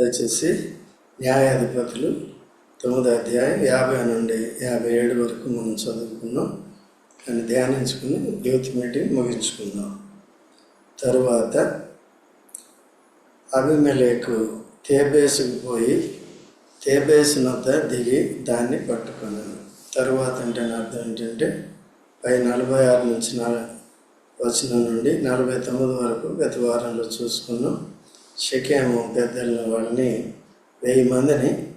దయచేసి న్యాయాధిపతులు తొమ్మిదో అధ్యాయం యాభై నుండి యాభై ఏడు వరకు మనం చదువుకున్నాం దాన్ని ధ్యానించుకుని యూత్ మీటింగ్ ముగించుకుందాం. తరువాత అభిమలేకు తేబేసుకు పోయి తేబేసు నద్ద దిగి దాన్ని పట్టుకున్నాను. తరువాత అంటే అర్థం ఏంటంటే పై నలభై ఆరు నుంచి వచ్చిన నుండి నలభై తొమ్మిది వరకు గత వారంలో చూసుకున్నాం. షకేము పెద్దల వాళ్ళని వెయ్యి మందిని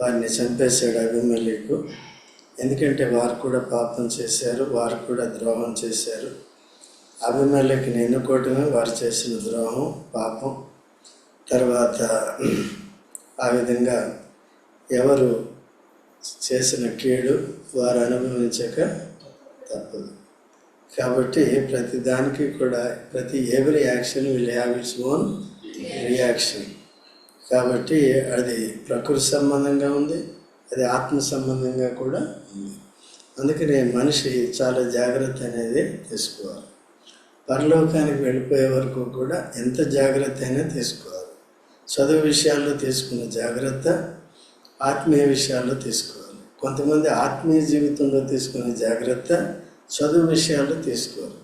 వారిని చంపేశాడు అభిమల్యకు ఎందుకంటే వారు కూడా పాపం చేశారు వారు కూడా ద్రోహం చేశారు. అభిమల్యకుని ఎన్నుకోవటమే వారు చేసిన ద్రోహం పాపం. తర్వాత ఆ విధంగా ఎవరు చేసిన కీడు వారు అనుభవించక తప్పదు. కాబట్టి ప్రతి దానికి కూడా ప్రతి ఎవరి action will have its own reaction కాబట్టి అది ప్రకృతి సంబంధంగా ఉంది అది ఆత్మ సంబంధంగా కూడా ఉంది. అందుకని మనిషి చాలా జాగ్రత్త అనేది తీసుకోవాలి. పరలోకానికి వెళ్ళిపోయే వరకు కూడా ఎంత జాగ్రత్త అయినా తీసుకోవాలి. చదువు విషయాల్లో తీసుకున్న జాగ్రత్త ఆత్మీయ విషయాల్లో తీసుకోవాలి. కొంతమంది ఆత్మీయ జీవితంలో తీసుకునే జాగ్రత్త చదువు విషయాల్లో తీసుకోవాలి.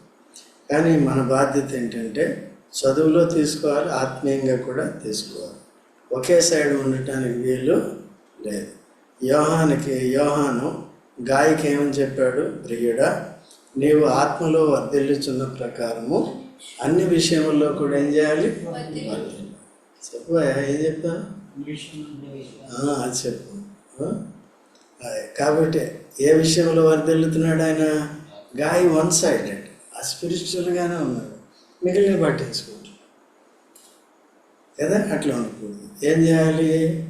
కానీ మన బాధ్యత ఏంటంటే చదువులో తీసుకోవాలి ఆత్మీయంగా కూడా తీసుకోవాలి. ఒకే సైడ్ ఉండటానికి వీలు లేదు. యోహానికి యోహాను గాయకి ఏమని చెప్పాడు? ప్రియుడా నీవు ఆత్మలో వర్ధిల్లుచున్న ప్రకారము అన్ని విషయముల్లో కూడా ఏం చేయాలి? వర్ధిల్లు. చెప్పు ఏం చెప్పాను అది చెప్పు. కాబట్టి ఏ విషయంలో వర్ధిల్లుతున్నాడు ఆయన? గాయ వన్ సైడెడ్. ఆ స్పిరిచువల్గానే ఉన్నాడు. మిగిలిన పట్టించుకుంటాడు కదా? అట్లా ఉండకూడదు ఏం చేయాలి?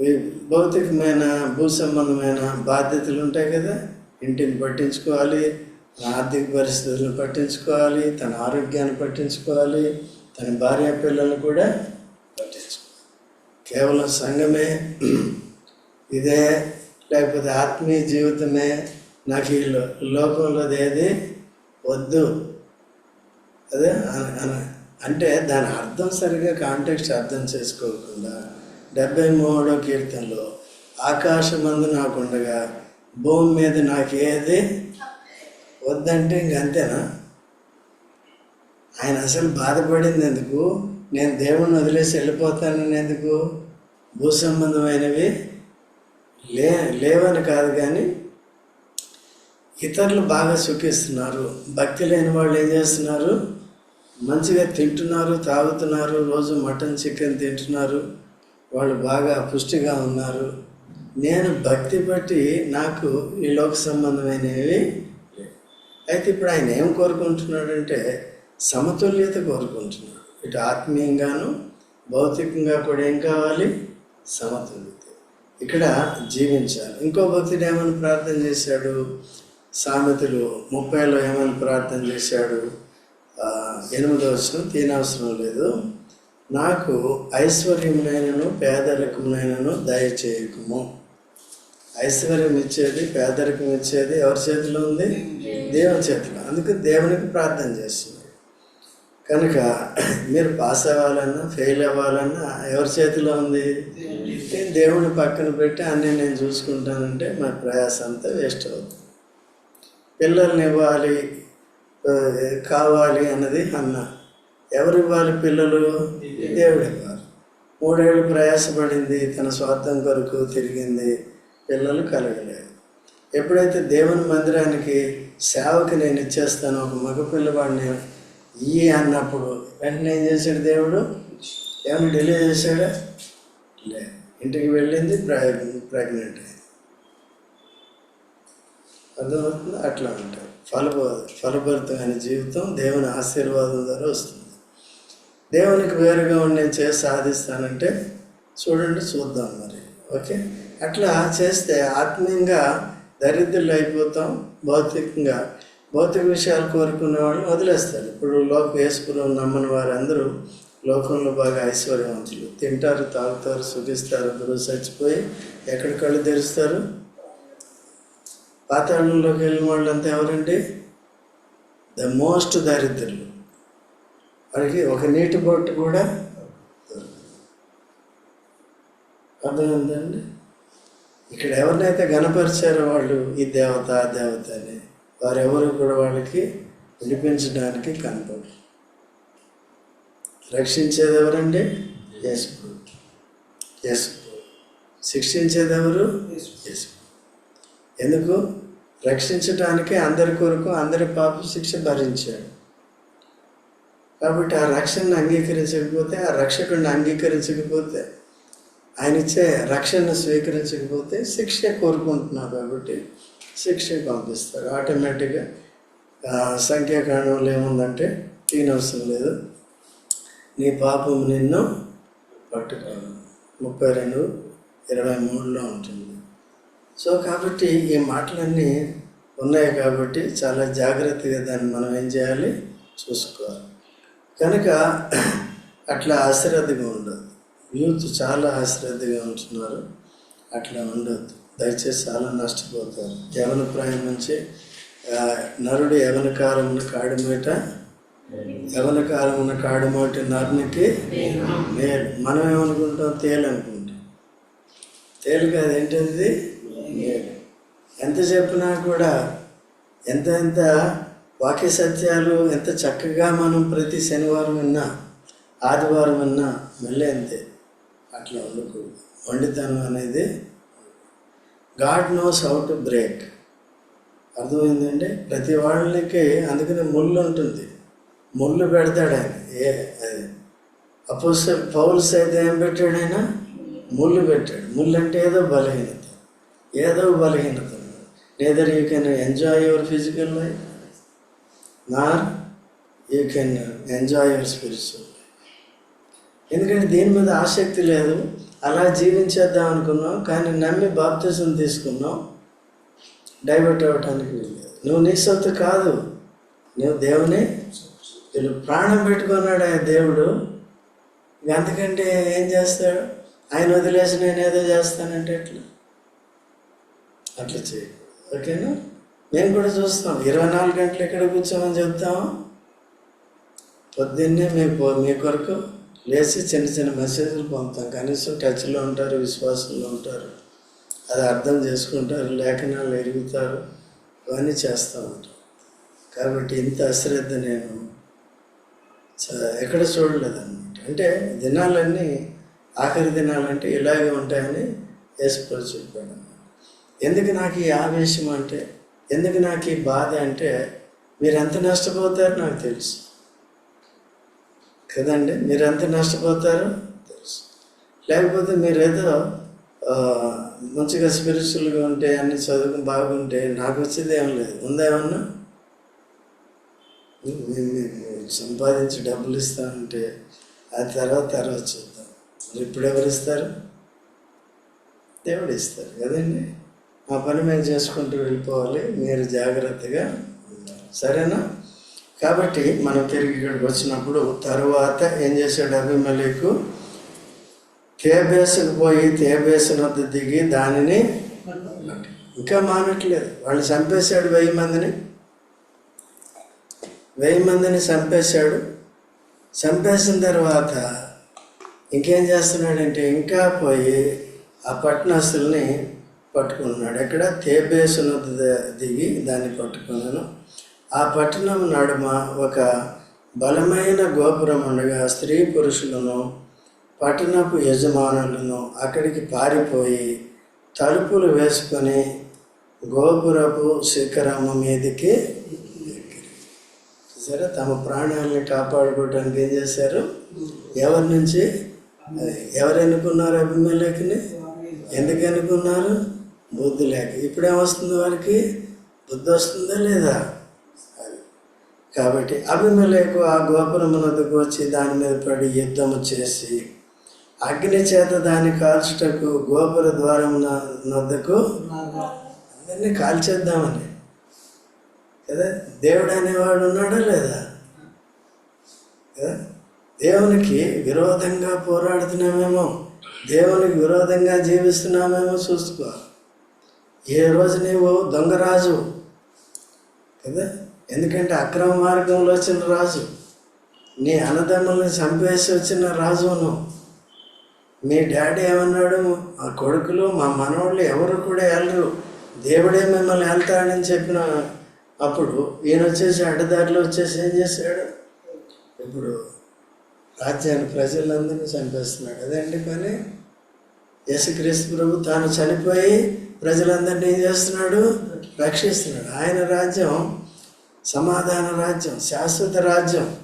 ఈ భౌతికమైన భూ సంబంధమైన బాధ్యతలు ఉంటాయి కదా? ఇంటిని పట్టించుకోవాలి తన ఆర్థిక పరిస్థితులను పట్టించుకోవాలి తన ఆరోగ్యాన్ని పట్టించుకోవాలి తన భార్య పిల్లలు కూడా పట్టించుకోవాలి. కేవలం సంఘమే ఇదే లేకపోతే ఆత్మీయ జీవితమే. నాకు ఈ లో- లోకంలోది ఏది వద్దు. అదే అన- అంటే దాని అర్థం సరిగా కాంటెక్స్ట్ అర్థం చేసుకోకుండా డెబ్బై మూడో కీర్తనలో ఆకాశమందు నాకుండగా భూమి మీద నాకు ఏది వద్దంటే ఇంక అంతేనా? ఆయన అసలు బాధపడింది ఎందుకు? నేను దేవుణ్ణి వదిలేసి వెళ్ళిపోతానని ఎందుకు భూ సంబంధమైనవి లే లేవని కాదు కానీ ఇతరులు బాగా సుఖిస్తున్నారు భక్తి లేని వాళ్ళు ఏం చేస్తున్నారు? మంచిగా తింటున్నారు తాగుతున్నారు రోజు మటన్ చికెన్ తింటున్నారు వాళ్ళు బాగా పుష్టిగా ఉన్నారు. నేను భక్తి బట్టి నాకు ఈ లోక సంబంధమైనవి అయితే ఇప్పుడు ఆయన ఏం కోరుకుంటున్నాడంటే సమతుల్యత కోరుకుంటున్నాడు. ఇటు ఆత్మీయంగాను భౌతికంగా కూడా ఏం కావాలి? సమతుల్యత. ఇక్కడ జీవించాలి. ఇంకో భక్తుడు ఏమని ప్రార్థన చేశాడు? సామెతలు ముప్పైలో ఏమని ప్రార్థన చేశాడు? ఆ, ఎనిమిదో వచ్చిన తీనవసరం లేదు. నాకు ఐశ్వర్యమునైనను పేదరికమునైనను దయచేయకము ఐశ్వర్యం ఇచ్చేది పేదరికం ఇచ్చేది ఎవరి చేతిలో ఉంది? దేవుని చేతిలో. అందుకే దేవునికి ప్రార్థన చేస్తుంది. కనుక మీరు పాస్ అవ్వాలన్నా ఫెయిల్ అవ్వాలన్నా ఎవరి చేతిలో ఉంది? దేవుని పక్కన పెట్టి అన్నీ నేను చూసుకుంటానంటే మా ప్రయాసం అంతా వేస్ట్ అవుతుంది. పిల్లల్ని ఇవ్వాలి కావాలి అన్నది అన్న. ఎవరు ఇవ్వాలి పిల్లలు దేవుడు ఇవ్వాలి మూడేళ్ళు ప్రయాసపడింది తన స్వార్థం కొరకు తిరిగింది పిల్లలు కలగలేదు. ఎప్పుడైతే దేవుని మందిరానికి సేవకి నేను ఇచ్చేస్తాను ఒక మగ పిల్లవాడిని ఈ అన్నప్పుడు వెంటనే ఏం చేశాడు దేవుడు? ఏమైనా డిలే చేశాడా? లే ఇంటికి వెళ్ళింది ప్రెగ్నెంట్ అయింది. అర్థమవుతుంది? అట్లా ఉంటాయి ఫలభ ఫలభరితమైన జీవితం దేవుని ఆశీర్వాదం ద్వారా వస్తుంది. దేవునికి వేరుగా ఉండి నేను చేసి సాధిస్తానంటే చూడండి చూద్దాం మరి. ఓకే? అట్లా చేస్తే ఆత్మీయంగా దరిద్రులు అయిపోతాం భౌతికంగా భౌతిక విషయాలు కోరుకునే వాళ్ళు వదిలేస్తారు. ఇప్పుడు లోక వేసుకుని నమ్మని వారందరూ లోకంలో బాగా ఐశ్వర్యవంతులు. తింటారు తాగుతారు సుఖిస్తారు అందరూ చచ్చిపోయి ఎక్కడికళ్ళు తెరుస్తారు? పాతాళంలోకి వెళ్ళిన వాళ్ళంతా ఎవరండి? ద మోస్ట్ దారిద్రులు. వాడికి ఒక నీటి బొట్టు కూడా అర్థమైందండి? ఇక్కడ ఎవరినైతే గణపరిచారో వాళ్ళు ఈ దేవత ఆ దేవత అని వారెవరు కూడా వాళ్ళకి వినిపించడానికి కనపడు రక్షించేది ఎవరండి? యేసు యేసు శిక్షించేది ఎవరు? యేసు ఎందుకు? రక్షించటానికి అందరి కొరకు అందరి పాప శిక్ష భరించాడు. కాబట్టి ఆ రక్షణను అంగీకరించకపోతే ఆ రక్షకుడిని అంగీకరించకపోతే ఆయన ఇచ్చే రక్షణను స్వీకరించకపోతే శిక్ష కోరుకుంటున్నారు కాబట్టి శిక్ష పంపిస్తారు ఆటోమేటిక్గా ఆ, సంఖ్యాకాండంలో ఏముందంటే తీనవసరం లేదు. నీ పాపం నిన్ను పట్టుకోను. ముప్పై రెండు ఇరవై మూడులో ఉంటుంది. సో కాబట్టి ఈ మాటలన్నీ ఉన్నాయి కాబట్టి చాలా జాగ్రత్తగా దాన్ని మనం ఏం చేయాలి? చూసుకోవాలి. కనుక అట్లా అశ్రద్ధగా ఉండదు యూత్ చాలా అశ్రద్ధగా ఉంటున్నారు. అట్లా ఉండదు దయచేసి చాలా నష్టపోతారు. యవన ప్రాయం నుంచి ఆ, నరుడు యవన కాలమున కాడిమేట యవన కాలమున కాడిమోటి నరునికి మేలు. మనం ఏమనుకుంటాం? తేలు అనుకుంటాం. తేలు కాదు ఏంటంటే ఎంత చెప్పినా కూడా ఎంత ఎంత వాక్య సత్యాలు ఎంత చక్కగా మనం ప్రతి శనివారం విన్నా ఆదివారం విన్నా మళ్ళీ అంతే. అట్లా ఉండకూడదు. వండితనం అనేది God knows how to break. అర్థమైందండి? ప్రతి వాళ్ళకి అందుకనే ముళ్ళు ఉంటుంది. ముళ్ళు పెడతాడు ఆయన. ఏ అది. అపోస్ పౌల్స్ అయితే ఏం పెట్టాడు ఆయన? ముళ్ళు పెట్టాడు. ముళ్ళు అంటే ఏదో బలహీనత. ఏదో బలహీనత. Neither you can enjoy your physical life nor you can enjoy your spiritual life ఎందుకంటే దీని మీద ఆసక్తి లేదు. అలా జీవించేద్దాం అనుకున్నాం కానీ నమ్మి బాప్తిజం తీసుకున్నాం డైవర్ట్ అవ్వటానికి వీల్లేదు. నువ్వు నీ సొత్తు కాదు నువ్వు దేవుని వీళ్ళు ప్రాణం పెట్టుకున్నాడు ఆ దేవుడు. ఇక ఏం చేస్తాడు? ఆయన వదిలేసి నేను ఏదో చేస్తానంటే ఎట్లా? అట్లా చేయి. ఓకేనా? మేము కూడా చూస్తాం ఇరవై నాలుగు గంటలు ఎక్కడ కూర్చోమని చెప్తాము పొద్దున్నే మీ మీ కొరకు లేచి చిన్న చిన్న మెసేజ్లు పంపుతాం. కనీసం టచ్లో ఉంటారు విశ్వాసంలో ఉంటారు. అది అర్థం చేసుకుంటారు లేఖనాలు ఎరుగుతారు. ఇవన్నీ చేస్తూ ఉంటారు కాబట్టి ఇంత అశ్రద్ధ నేను చ- ఎక్కడ చూడలేదన్నమాట. అంటే దినాలన్నీ ఆఖరి దినాలంటే ఇలాగే ఉంటాయని యేసుప్రభు చెప్పాడు ఎందుకు నాకు ఈ ఆవేశం అంటే ఎందుకు నాకు ఈ బాధ అంటే మీరు ఎంత నష్టపోతారో నాకు తెలుసు. కదండి? మీరు ఎంత నష్టపోతారో తెలుసు. లేకపోతే మీరు ఏదో మంచిగా స్పిరిచువల్గా ఉంటే అన్ని చదువుకుని బాగుంటే నాకు వచ్చేది ఏం లేదు. ఉందా ఏమన్నా? సంపాదించి డబ్బులు ఇస్తామంటే ఆ తర్వాత తర్వాత చూద్దాం. ఇప్పుడు ఎవరు ఇస్తారు? దేవుడు ఇస్తారు. కదండి? మా పని మేము చేసుకుంటూ వెళ్ళిపోవాలి. మీరు జాగ్రత్తగా సరేనా? కాబట్టి మనం తిరిగి ఇక్కడికి వచ్చినప్పుడు తరువాత ఏం చేశాడు అభిమలేకు తేబేసుకు పోయి తేబేసు వద్ద దిగి దానిని ఇంకా మానట్లేదు. వాళ్ళు చంపేశాడు వెయ్యి మందిని. వెయ్యి మందిని చంపేశాడు. చంపేసిన తర్వాత ఇంకేం చేస్తున్నాడంటే ఇంకా పోయి ఆ పట్టణస్తుల్ని పట్టుకుంటున్నాడు. ఎక్కడ? తేబేసును దిగి దాన్ని పట్టుకున్నాను. ఆ పట్టణం నడుమ ఒక బలమైన గోపురం ఉండగా స్త్రీ పురుషులను పట్టణపు యజమానులను అక్కడికి పారిపోయి తలుపులు వేసుకొని గోపురపు శిఖరము మీదకి సరే తమ ప్రాణాలని కాపాడుకోవడానికి ఏం చేశారు? ఎవరి నుంచి? ఎవరు ఎన్నుకున్నారు అభిమేలకుని ఎందుకు ఎన్నుకున్నారు బుద్ధి లేక ఇప్పుడు ఏమొస్తుంది వారికి? బుద్ధి వస్తుందా లేదా? అది. కాబట్టి అభిమలేకు ఆ గోపురమునకు వచ్చి దాని మీద పడి యుద్ధము చేసి అగ్ని చేత దాన్ని కాల్చుటకు గోపుర ద్వారం నద్దకు అందరినీ కాల్చేద్దామని. కదా? దేవుడు అనేవాడు ఉన్నాడా లేదా? కదా? దేవునికి విరోధంగా పోరాడుతున్నామేమో. దేవునికి విరోధంగా జీవిస్తున్నామేమో చూసుకోవాలి ఏ రోజు నీవు దొంగరాజు కదా? ఎందుకంటే అక్రమ మార్గంలో వచ్చిన రాజు. నీ అన్నదమ్ములను చంపేసి వచ్చిన రాజును మీ డాడీ ఏమన్నాడు? మా కొడుకులు మా మనవాళ్ళు ఎవరు కూడా వెళ్ళరు దేవుడే మిమ్మల్ని వెళ్తాడని చెప్పిన అప్పుడు ఈయన వచ్చేసి అడ్డదారిలో వచ్చేసి ఏం చేశాడు? ఇప్పుడు రాజ్యాన్ని ప్రజలందరినీ చంపేస్తున్నాడు. అదేంటి పని? యేసుక్రీస్తు ప్రభు తాను చనిపోయి ప్రజలందరినీ ఏం చేస్తున్నాడు? రక్షిస్తున్నాడు. ఆయన రాజ్యం సమాధాన రాజ్యం శాశ్వత రాజ్యం.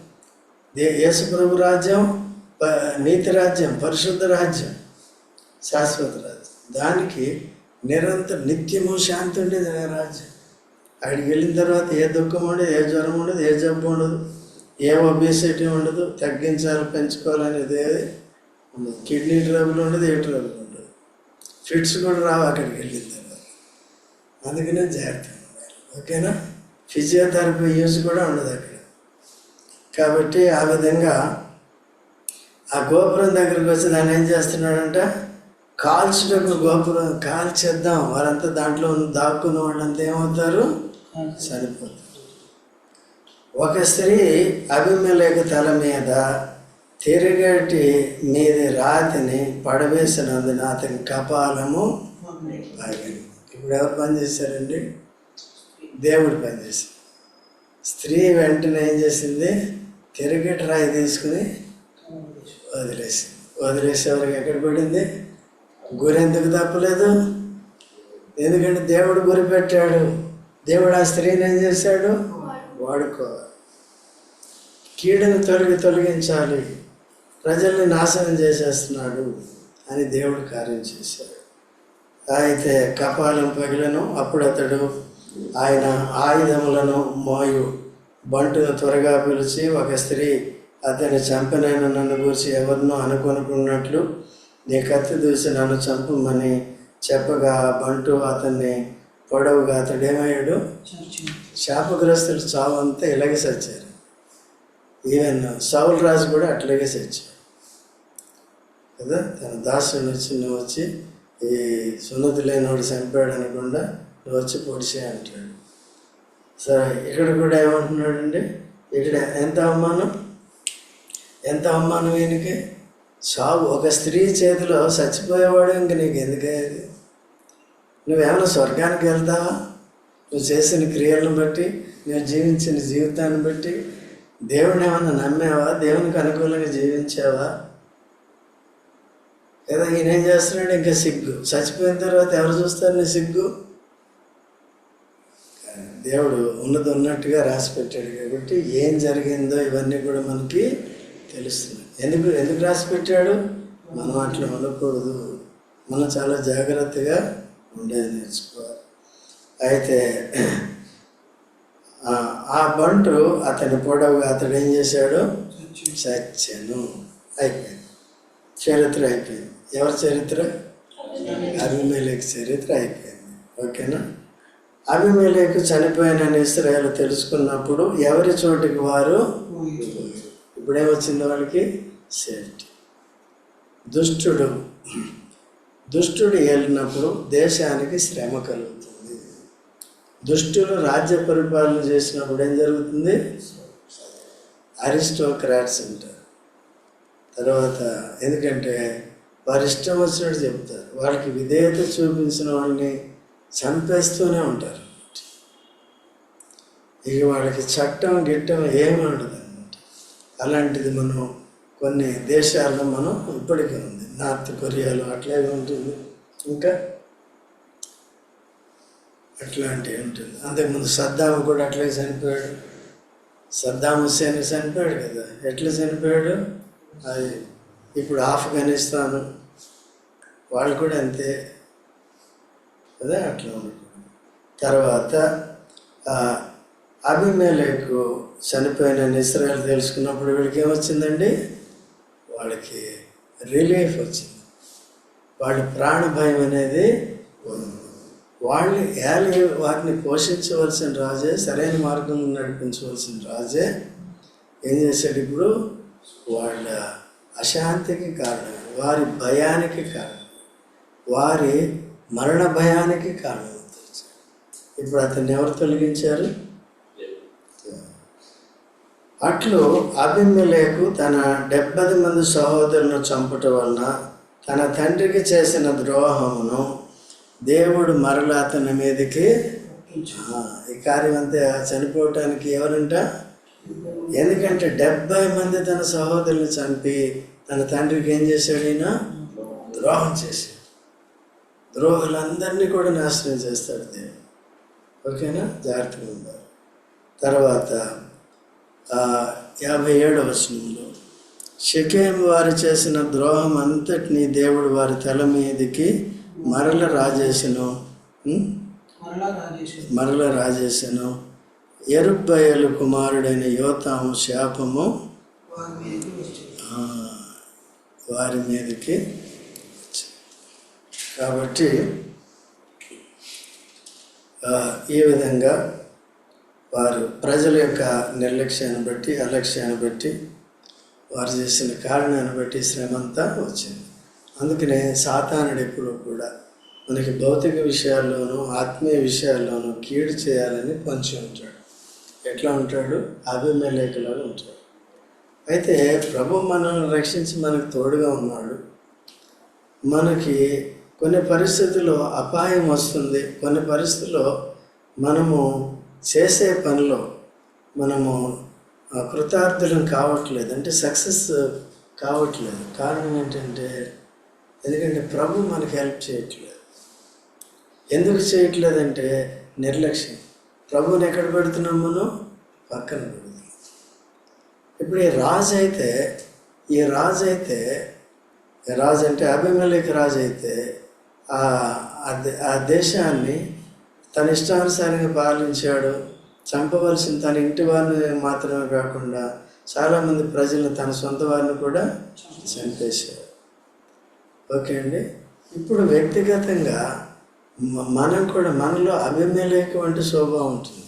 దే యేసు ప్రభు రాజ్యం ప- నీతి రాజ్యం పరిశుద్ధ రాజ్యం. శాశ్వత రాజ్యం. దానికి నిరంతర నిత్యము శాంతి ఉండేది ఆయన రాజ్యం. అక్కడికి వెళ్ళిన తర్వాత ఏ దుఃఖం ఉండదు ఏ జ్వరం ఉండదు ఏ జబ్బు ఉండదు ఏ ఒబేసిటీ ఉండదు తగ్గించాలి పెంచుకోవాలనేది ఉండదు. కిడ్నీ ట్రబుల్ ఉండదు ఏ ట్రబుల్ ఉండదు. ఫిట్స్ కూడా రావు అక్కడికి వెళ్ళిన తర్వాత. అందుకనే జాగ్రత్తగా ఓకేనా? ఫిజియోథెరపీ యూజ్ కూడా ఉండదు అక్కడ. కాబట్టి ఆ విధంగా ఆ గోపురం దగ్గరికి వచ్చి దాన్ని ఏం చేస్తున్నాడంటే? కాల్చుటకు గోపురం కాల్చేద్దాం. వారంతా దాంట్లో దాక్కున్న వాళ్ళంతా ఏమవుతారు? చనిపోతారు ఒక స్త్రీ అభిమలేక తల మీద తిరిగటి మీది రాతిని పడవేసినందున అతని కపాలము పగిలింది ఇప్పుడు ఎవరు పనిచేశారండి దేవుడు పనిచేశారు స్త్రీ వెంటనే ఏం చేసింది? తిరిగటి రాయి తీసుకుని వదిలేసి వదిలేసేవారికి ఎక్కడ పడింది? గురి ఎందుకు తప్పలేదు? ఎందుకంటే దేవుడు గురి పెట్టాడు. దేవుడు ఆ స్త్రీని ఏం చేశాడు? వాడుకోవాలి. కీడును తొలగి తొలగించాలి. ప్రజల్ని నాశనం చేసేస్తున్నాడు అని దేవుడు కార్యం చేశాడు. అయితే కపాలం పగిలను అప్పుడు అతడు ఆయన ఆయుధములను మోయు. బంటును త్వరగా పిలిచి ఒక స్త్రీ అతని చంపనైన నన్ను గురించి ఎవరినో అనుకొనుకున్నట్లు నీ కత్తి దూసి నన్ను చంపమని చెప్పగా బంటు అతన్ని పొడవుగా అతడు ఏమయ్యాడు? శాపగ్రస్తులు చావు అంతా ఇలాగే చచ్చారు. ఈవెన్ సౌల్ రాజు కూడా అట్లాగే చచ్చారు కదా? తన దాసుని వచ్చి నువ్వు వచ్చి ఈ సున్నతి లేనివాడు చనిపోయాడు అనకుండా నువ్వు వచ్చి పొడిచే అంటాడు. సరే ఇక్కడ కూడా ఏమంటున్నాడండి ఇక్కడ ఎంత అవమానం? ఎంత అవమానం ఈయనకి? సాగు ఒక స్త్రీ చేతిలో చచ్చిపోయేవాడు ఇంక నీకు ఎందుకయ్యేది నువ్వేమైనా స్వర్గానికి వెళ్తావా? నువ్వు చేసిన క్రియలను బట్టి నువ్వు జీవించిన జీవితాన్ని బట్టి దేవుని ఏమైనా నమ్మేవా? దేవునికి అనుకూలంగా జీవించావా? లేదా ఈయన ఏం చేస్తున్నాడు ఇంకా సిగ్గు. చచ్చిపోయిన తర్వాత ఎవరు చూస్తారు నీ సిగ్గు? దేవుడు ఉన్నది ఉన్నట్టుగా రాసి పెట్టాడు కాబట్టి ఏం జరిగిందో ఇవన్నీ కూడా మనకి తెలుస్తుంది. ఎందుకు ఎందుకు రాసి పెట్టాడు? మనం అట్లా ఉండకూడదు. మనం చాలా జాగ్రత్తగా ఉండేది నేర్చుకోవాలి. అయితే ఆ- బంటు అతని పొడవుగా అతడు ఏం చేశాడు? చచ్చను. అయిపోయింది. చరిత్ర అయిపోయింది. ఎవరి చరిత్ర? అభిమేలేకి చరిత్ర అయిపోయింది. ఓకేనా? అభిమేలేకు చనిపోయిన ఇస్రాయల్ తెలుసుకున్నప్పుడు ఎవరి చోటికి వారు? ఇప్పుడేమొచ్చింది వాళ్ళకి? సేఫ్టీ. దుష్టుడు. దుష్టుడు ఏలినప్పుడు దేశానికి శ్రమ కలుగుతుంది. దుష్టులు రాజ్య పరిపాలన చేసినప్పుడు ఏం జరుగుతుంది? అరిస్టోక్రాట్స్ అంటారు. తర్వాత ఎందుకంటే వారి ఇష్టం వచ్చినట్టు చెప్తారు వాళ్ళకి విధేయత చూపించిన వాళ్ళని చంపేస్తూనే ఉంటారు ఇక వాళ్ళకి చట్టం గిట్టం ఏమి ఉండదు అనమాట అలాంటిది మనం కొన్ని దేశాల్లో మనం ఇప్పటికీ ఉంది. నార్త్ కొరియాలో అట్లాగే ఉంటుంది. ఇంకా అట్లాంటివి ఉంటుంది. అంతకుముందు సద్దాము కూడా అట్లాగే చనిపోయాడు. సద్దాం హుస్సేన్ చనిపోయాడు కదా. ఎట్లా చనిపోయాడు? అది ఇప్పుడు ఆఫ్ఘనిస్తాను. వాళ్ళు కూడా అంతే. అదే అట్లా తర్వాత అభిమేలకు చనిపోయిన ఇస్రాయల్ తెలుసుకున్నప్పుడు వీళ్ళకి ఏమొచ్చిందండి? వాళ్ళకి రిలీఫ్ వచ్చింది. వాళ్ళ ప్రాణ భయం అనేది ఉంది. వాళ్ళు ఏలి వారిని పోషించవలసిన రాజే సరైన మార్గంలో నడిపించవలసిన రాజే. ఏం చేశాడు ఇప్పుడు? వాళ్ళ అశాంతికి కారణం వారి భయానికి కారణం వారి మరణ భయానికి కారణం ఇప్పుడు అతన్ని ఎవరు తొలగించారు? అట్లు అభిమలేకు తన డెబ్బది మంది సహోదరులను చంపటం వలన తన తండ్రికి చేసిన ద్రోహమును దేవుడు మరలా అతని మీదకి ఈ కార్యం అంతే చనిపోవటానికి ఎవరంట? ఎందుకంటే డెబ్బై మంది తన సహోదరుని చంపి తన తండ్రికి ఏం చేశాడు ఈయన? ద్రోహం చేశాడు. ద్రోహులందరినీ కూడా నాశనం చేస్తాడు దేవుడు. ఓకేనా? జాగ్రత్తగా ఉండాలి. తర్వాత యాభై ఏడవ వచనంలో షకేం వారు చేసిన ద్రోహం అంతటినీ దేవుడు వారి తల మీదకి మరల రాజేసను. ఉం? మరలా రాజేసను. ఎరుబ్బయలు కుమారుడైన యోతాము శాపము వారి మీదకి కాబట్టి ఈ విధంగా వారు ప్రజల యొక్క నిర్లక్ష్యాన్ని బట్టి అలక్ష్యాన్ని బట్టి వారు చేసిన కారణాన్ని బట్టి శ్రమంతా వచ్చింది. అందుకనే సాతానుడు ఎప్పుడు కూడా మనకి భౌతిక విషయాల్లోనూ ఆత్మీయ విషయాల్లోనూ కీడు చేయాలని పంచి ఉంటాడు ఎట్లా ఉంటాడు? అభిమేలేఖలాగా ఉంటాడు. అయితే ప్రభు మనల్ని రక్షించి మనకు తోడుగా ఉన్నాడు. మనకి కొన్ని పరిస్థితుల్లో అపాయం వస్తుంది. కొన్ని పరిస్థితుల్లో మనము చేసే పనిలో మనము కృతార్థులం కావట్లేదు. అంటే సక్సెస్ కావట్లేదు. కారణం ఏంటంటే ఎందుకంటే ప్రభు మనకి హెల్ప్ చేయట్లేదు. ఎందుకు చేయట్లేదంటే నిర్లక్ష్యం. ప్రభువుని ఎక్కడ పెడుతున్నాం మనం? పక్కన పెడుతుంది ఇప్పుడు ఈ రాజు అయితే ఈ రాజు అయితే ఈ రాజు అంటే అభిమలిక రాజు అయితే ఆ దే- ఆ దేశాన్ని తన ఇష్టానుసారంగా పాలించాడు. చంపవలసిన తన ఇంటి వారిని మాత్రమే కాకుండా చాలామంది ప్రజలను తన సొంత వారిని కూడా చంపేశారు ఓకే అండి? ఇప్పుడు వ్యక్తిగతంగా మనం కూడా మనలో అభిమేలేఖ వంటి శోభ ఉంటుంది.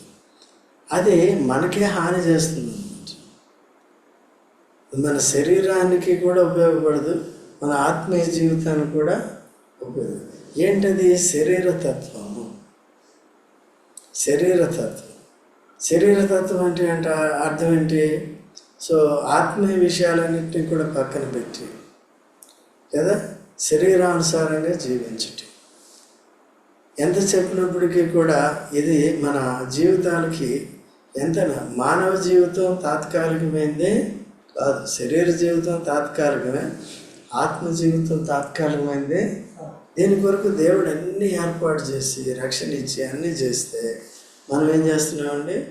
అది మనకే హాని చేస్తుంది మన శరీరానికి కూడా ఉపయోగపడదు మన ఆత్మీయ జీవితానికి కూడా ఉపయోగం ఏంటది? శరీర తత్వము. శరీర తత్వం. శరీర తత్వం అంటే అర్థం ఏంటి? సో ఆత్మీయ విషయాలన్నింటినీ కూడా పక్కన పెట్టి కదా? శరీరానుసారంగా జీవించటం. ఎంత చెప్పినప్పటికీ కూడా ఇది మన జీవితాలకి ఎంత మానవ జీవితం తాత్కాలికమైంది కాదు శరీర జీవితం తాత్కాలికమే ఆత్మ జీవితం తాత్కాలికమైంది. దీని కొరకు దేవుడు అన్ని ఏర్పాటు చేసి రక్షణ ఇచ్చి అన్నీ చేస్తే మనం ఏం చేస్తున్నామండి?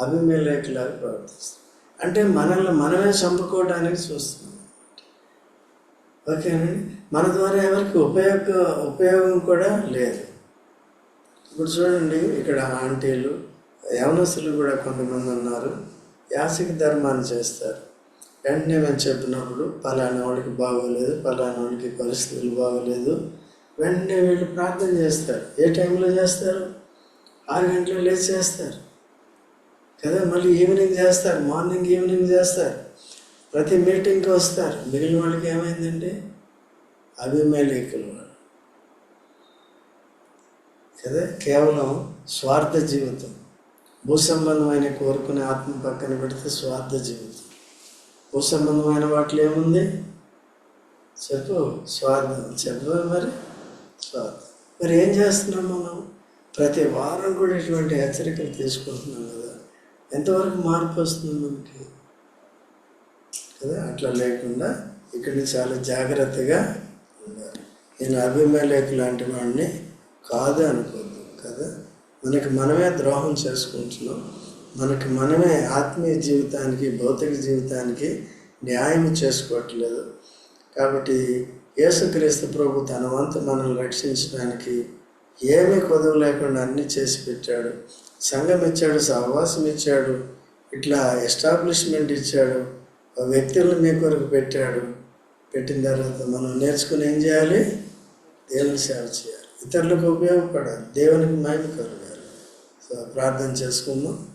అభిమేలేఖలాగా ప్రవర్తిస్తాం అంటే మనల్ని మనమే చంపుకోవడానికి చూస్తున్నాం. ఓకేనండి? మన ద్వారా ఎవరికి ఉపయోగ ఉపయోగం కూడా లేదు. ఇప్పుడు చూడండి ఇక్కడ ఆంటీలు యవనస్తులు కూడా కొంతమంది ఉన్నారు. యాసిక ధర్మాన్ని చేస్తారు. వెంటనే మేము చెప్పినప్పుడు పలానా వాడికి బాగోలేదు పలానా వాడికి పరిస్థితులు బాగోలేదు. వెంటనే వీళ్ళు ప్రార్థన చేస్తారు. ఏ టైంలో చేస్తారు? ఆరు గంటలు లేచి చేస్తారు. కదా మళ్ళీ ఈవినింగ్ చేస్తారు మార్నింగ్ ఈవినింగ్ చేస్తారు. ప్రతి మీటింగ్కి వస్తారు. మిగిలిన వాళ్ళకి ఏమైందండి అభిమేళికులు. వాళ్ళు కదా? కేవలం స్వార్థ జీవితం. భూ సంబంధమైన కోరుకునే ఆత్మ పక్కన పెడితే స్వార్థ జీవితం. భూ సంబంధమైన వాటిలో ఏముంది? చెప్పు స్వార్థం. చెప్పు మరి? స్వార్థం. మరి ఏం చేస్తున్నాం మనం? ప్రతి వారం కూడా ఇటువంటి హెచ్చరికలు తీసుకుంటున్నాం కదా. ఎంతవరకు మార్పు వస్తుంది మనకి? కదా అట్లా లేకుండా ఇక్కడ చాలా జాగ్రత్తగా ఉండాలి. నేను అభిమేలేఖ లాంటి వాడిని కాదు అనుకోద్దు కదా? మనకి మనమే ద్రోహం చేసుకుంటున్నాం. మనకి మనమే ఆత్మీయ జీవితానికి భౌతిక జీవితానికి న్యాయం చేసుకోవట్లేదు. కాబట్టి యేసుక్రీస్తు ప్రభు తన వంతు మనల్ని రక్షించడానికి ఏమీ కొదవ లేకుండా అన్నీ చేసి పెట్టాడు. సంఘం ఇచ్చాడు సహవాసం ఇచ్చాడు ఇట్లా ఎస్టాబ్లిష్మెంట్ ఇచ్చాడు వ్యక్తులను మీ కొరకు పెట్టాడు. పెట్టిన తర్వాత మనం నేర్చుకుని ఏం చేయాలి? దేవుని సేవ చేయాలి. ఇతరులకు ఉపయోగపడాలి. దేవునికి మహిమ కలగాలి. సో ప్రార్థన చేసుకుందాం.